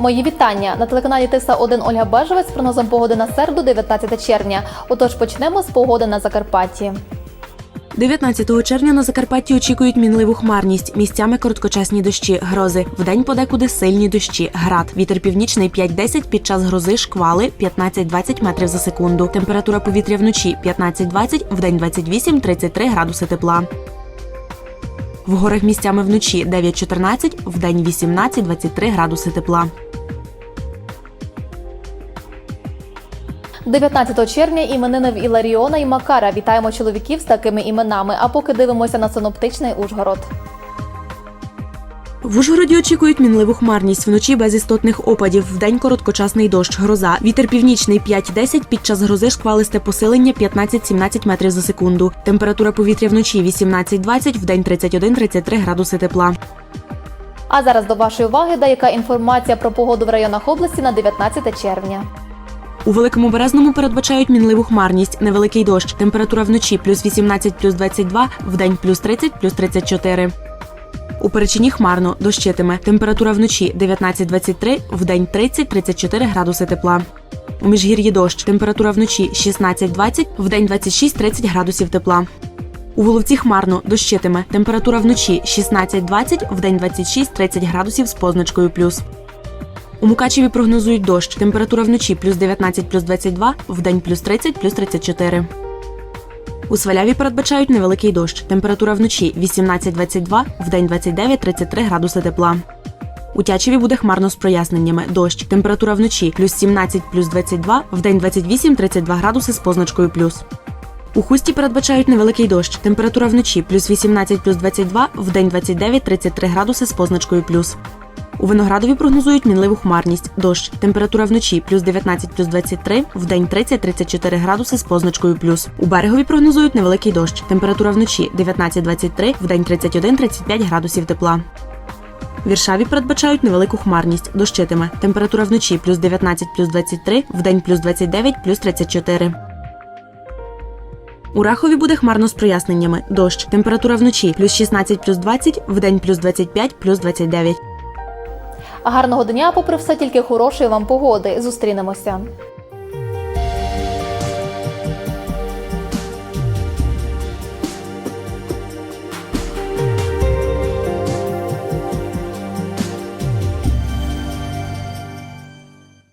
Мої вітання на телеканалі Тиса 1 Ольга Бежевець з прогнозом погоди на середу, 19 червня. Отож почнемо з погоди на Закарпатті. 19 червня на Закарпатті очікують мінливу хмарність. Місцями короткочасні дощі, грози. Вдень подекуди сильні дощі. Град. Вітер північний 5-10, під час грози шквали 15-20 метрів за секунду. Температура повітря вночі 15-20, вдень 28-33 градуси тепла. В горах місцями вночі 9-14, вдень 18-23 градуси тепла. 19 червня іменини в Іларіона і Макара. Вітаємо чоловіків з такими іменами. А поки дивимося на синоптичний Ужгород. В Ужгороді очікують мінливу хмарність. Вночі без істотних опадів. Вдень короткочасний дощ. Гроза. Вітер північний 5-10, під час грози шквалисте посилення 15-17 метрів за секунду. Температура повітря вночі 18-20, вдень 31-33 градуси тепла. А зараз до вашої уваги деяка інформація про погоду в районах області на 19 червня. У Великому Березному передбачають мінливу хмарність, невеликий дощ. Температура вночі плюс 18, плюс 22, вдень плюс 30, плюс 34. У Перечині хмарно, дощитиме. Температура вночі 19-23, вдень 30-34 градуси тепла. У Міжгір'ї дощ. Температура вночі 16-20, вдень 26-30 градусів тепла. У Головці хмарно, дощитиме. Температура вночі 16-20, вдень 26-30 градусів з позначкою плюс. У Мукачеві прогнозують дощ. Температура вночі плюс 19, плюс 22, вдень плюс 30, плюс 34. У Сваляві передбачають невеликий дощ. Температура вночі 18-22, вдень 29-33 градуси тепла. У Тячеві буде хмарно з проясненнями. Дощ. Температура вночі плюс 17, плюс 22, вдень 28-32 градуси з позначкою плюс. У Хусті передбачають невеликий дощ. Температура вночі плюс 18, плюс 22, вдень 29-33 градуси з позначкою плюс. У Виноградові прогнозують мінливу хмарність. Дощ. Температура вночі плюс 19 плюс 23, вдень 30-34 градуси з позначкою плюс. У берегові прогнозують невеликий дощ. Температура вночі 19-23, вдень 31-35 градусів тепла. Віршаві передбачають невелику хмарність. Дощитиме. Температура вночі плюс 19 плюс 23, вдень плюс 29 плюс 34. У Рахові буде хмарно з проясненнями. Дощ. Температура вночі плюс 16 плюс 20, вдень плюс 25 плюс 29. Гарного дня, попри все, тільки хорошої вам погоди. Зустрінемося.